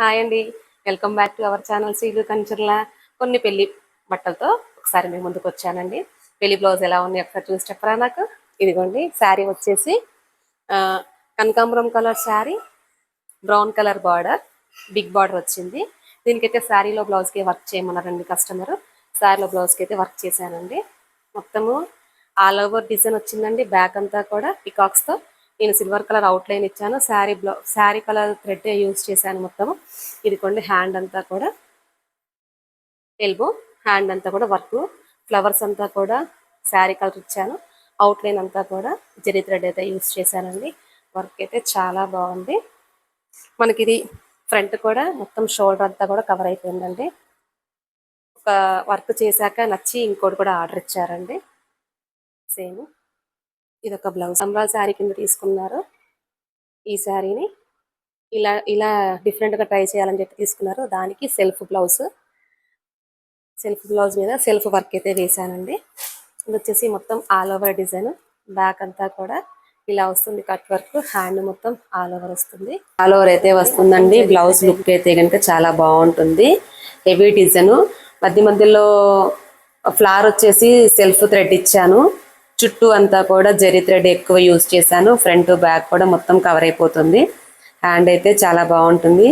Hi అండి. Welcome back to our channel Seelu Kancharla. కొన్ని పెళ్ళి బట్టలతో ఒకసారి మేము ముందుకు వచ్చానండి. పెళ్ళి బ్లౌజ్ ఎలా ఉంది ఒకసారి చూసి చెప్పరా నాకు? ఇదిగోండి శారీ వచ్చేసి కనకాంబరం colour sari brown colour border big border వచ్చింది. దీనికైతే శారీలో బ్లౌజ్కి వర్క్ చేయమన్నారండి కస్టమర్. శారీలో బ్లౌజ్కి అయితే వర్క్ చేశానండి. మొత్తము ఆల్ ఓవర్ డిజైన్ వచ్చిందండి. బ్యాక్ అంతా కూడా పికాక్స్తో నేను సిల్వర్ కలర్ అవుట్ లైన్ ఇచ్చాను. శారీ బ్లౌ శారీ కలర్ థ్రెడ్ యూజ్ చేశాను మొత్తము. ఇదిగోండి హ్యాండ్ అంతా కూడా ఎల్బో హ్యాండ్ అంతా కూడా వర్క్ ఫ్లవర్స్ అంతా కూడా శారీ కలర్ ఇచ్చాను. అవుట్ లైన్ అంతా కూడా జరీ థ్రెడ్ అయితే యూజ్ చేశానండి. వర్క్ అయితే చాలా బాగుంది. మనకి ఇది ఫ్రంట్ కూడా మొత్తం షోల్డర్ అంతా కూడా కవర్ అయిపోయిందండి. ఒక వర్క్ చేశాక నచ్చి ఇంకోటి కూడా ఆర్డర్ ఇచ్చారండి. సేమ్ ఇది ఒక బ్లౌజ్. అంబ్రాల్ శారీ కింద తీసుకున్నారు. ఈ శారీని ఇలా ఇలా డిఫరెంట్గా ట్రై చేయాలని చెప్పి తీసుకున్నారు. దానికి సెల్ఫ్ బ్లౌజ్. సెల్ఫ్ బ్లౌజ్ మీద సెల్ఫ్ వర్క్ అయితే వేశానండి. ఇది వచ్చేసి మొత్తం ఆల్ ఓవర్ డిజైన్. బ్యాక్ అంతా కూడా ఇలా వస్తుంది. Cut work. హ్యాండ్ మొత్తం ఆల్ ఓవర్ వస్తుంది. ఆల్ ఓవర్ అయితే వస్తుందండి. బ్లౌజ్ లుక్ అయితే కనుక చాలా బాగుంటుంది. Heavy design. మధ్య మధ్యలో ఫ్లవర్ వచ్చేసి సెల్ఫ్ థ్రెడ్ ఇచ్చాను. చుట్టూ అంతా కూడా జరీ థ్రెడ్ ఎక్కువ యూజ్ చేశాను. ఫ్రంట్ బ్యాక్ కూడా మొత్తం కవర్ అయిపోతుంది. హ్యాండ్ అయితే చాలా బాగుంటుంది.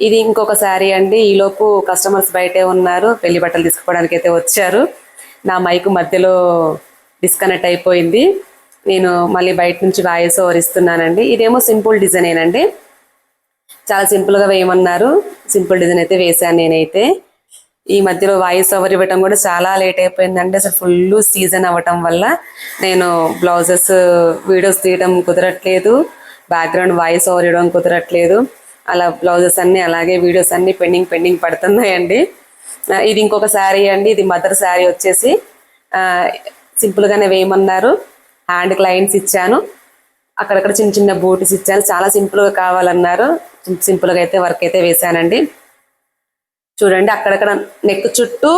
ఇది ఇంకొక శారీ అండి. ఈలోపు కస్టమర్స్ బయటే ఉన్నారు. పెళ్ళి బట్టలు తీసుకోవడానికి అయితే వచ్చారు. నా మైక్ మధ్యలో డిస్కనెక్ట్ అయిపోయింది. నేను మళ్ళీ బయట నుంచి వాయిస్ ఓవర్ ఇస్తున్నానండి. ఇదేమో సింపుల్ డిజైనేనండి. చాలా సింపుల్గా వేయమన్నారు. సింపుల్ డిజైన్ అయితే వేశాను నేనైతే. ఈ మధ్యలో వాయిస్ ఓవర్ ఇవ్వటం కూడా చాలా లేట్ అయిపోయిందండి. అసలు ఫుల్ సీజన్ అవ్వటం వల్ల నేను బ్లౌజెస్ వీడియోస్ తీయడం కుదరట్లేదు. బ్యాక్గ్రౌండ్ వాయిస్ ఓవర్ ఇవ్వడం కుదరట్లేదు. అలా బ్లౌజెస్ అన్ని అలాగే వీడియోస్ అన్ని పెండింగ్ పెండింగ్ పడుతున్నాయండి. ఇది ఇంకొక శారీ అండి. ఇది మదర్ శారీ వచ్చేసి సింపుల్గానే వేయమన్నారు. హ్యాండ్ లైన్స్ ఇచ్చాను. అక్కడక్కడ చిన్న చిన్న బూటీస్ ఇచ్చాను. చాలా సింపుల్గా కావాలన్నారు. సింపుల్గా అయితే వర్క్ అయితే వేశానండి. చూడండి అక్కడక్కడ నెక్ చుట్టూ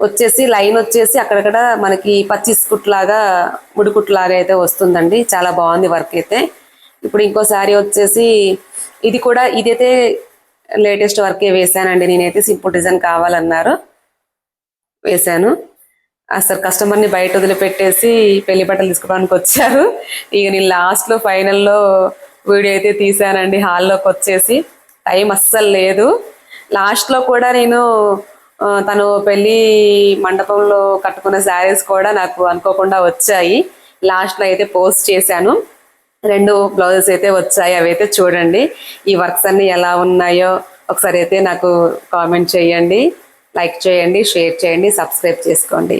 వచ్చేసి లైన్ వచ్చేసి అక్కడక్కడ మనకి పచ్చిస్ ముడుకుట్లాగా అయితే వస్తుందండి. చాలా బాగుంది వర్క్ అయితే. ఇప్పుడు ఇంకో శారీ వచ్చేసి ఇది కూడా ఇదైతే లేటెస్ట్ వర్కే వేశానండి. నేనైతే సింపుల్ డిజైన్ కావాలన్నారు. వేశాను. అసలు కస్టమర్ని బయట వదిలిపెట్టేసి పెళ్ళి బట్టలు తీసుకోవడానికి వచ్చారు. ఇక నేను లాస్ట్లో ఫైనల్లో వీడియో అయితే తీసానండి హాల్లోకి వచ్చేసి. టైం అస్సలు లేదు. లాస్ట్లో కూడా నేను తను పెళ్ళి మండపంలో కట్టుకున్న శారీస్ కూడా నాకు అనుకోకుండా వచ్చాయి. లాస్ట్లో అయితే పోస్ట్ చేశాను. రెండు బ్లౌజెస్ అయితే వచ్చాయి. అవి అయితే చూడండి. ఈ వర్క్స్ అన్ని ఎలా ఉన్నాయో ఒకసారి అయితే నాకు కామెంట్ చేయండి. లైక్ చేయండి షేర్ చేయండి సబ్స్క్రైబ్ చేసుకోండి.